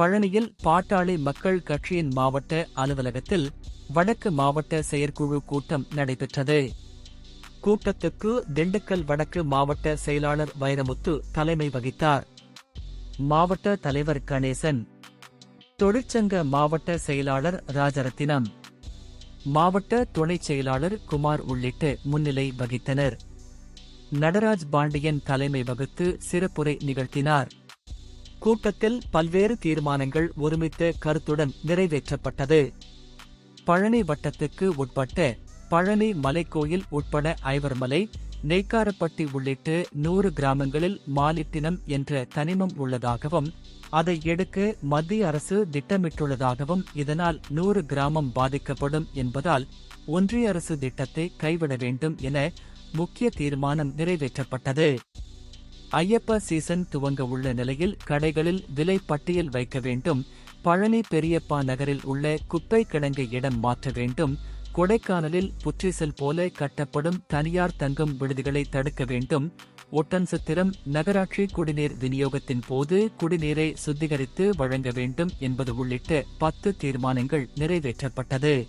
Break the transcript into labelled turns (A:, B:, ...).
A: பழனியில் பாட்டாளி மக்கள் கட்சியின் மாவட்ட அலுவலகத்தில் வடக்கு மாவட்ட செயற்குழு கூட்டம் நடைபெற்றது. கூட்டத்துக்கு திண்டுக்கல் வடக்கு மாவட்ட செயலாளர் வைரமுத்து தலைமை வகித்தார். மாவட்ட தலைவர் கணேசன். தொழிற்சங்க மாவட்ட செயலாளர் ராஜரத்தினம். மாவட்ட துணைச் செயலாளர் குமார் உள்ளிட்ட முன்னிலை வகித்தனர். நடராஜ் பாண்டியன் தலைமை வகுத்து சிறப்புரை நிகழ்த்தினார். கூட்டத்தில் பல்வேறு தீர்மானங்கள் ஒருமித்த கருத்துடன் நிறைவேற்றப்பட்டது. பழனி வட்டத்துக்கு உட்பட்ட பழனி மலைக்கோயில் உட்பட ஐவர்மலை நெய்க்காரப்பட்டி உள்ளிட்ட நூறு கிராமங்களில் மாலிட்டினம் என்ற தனிமம் உள்ளதாகவும் அதை எடுக்க மத்திய அரசு திட்டமிட்டுள்ளதாகவும் இதனால் நூறு கிராமம் பாதிக்கப்படும் என்பதால் ஒன்றிய அரசு திட்டத்தை கைவிட வேண்டும் என முக்கிய தீர்மானம் நிறைவேற்றப்பட்டது. ஐயப்ப சீசன் துவங்க உள்ள நிலையில் கடைகளில் விலை பட்டியல் வைக்க வேண்டும். பழனி பெரியப்பா நகரில் உள்ள குப்பை கிடங்கை இடம் மாற்ற வேண்டும். கொடைக்கானலில் புற்றிசல் போல கட்டப்படும் தனியார் தங்கும் விடுதிகளை தடுக்க வேண்டும். ஒட்டன்சத்திரம் நகராட்சி குடிநீர் விநியோகத்தின் போது குடிநீரை சுத்திகரித்து வழங்க வேண்டும் என்பது உள்ளிட்ட பத்து தீர்மானங்கள் நிறைவேற்றப்பட்டது.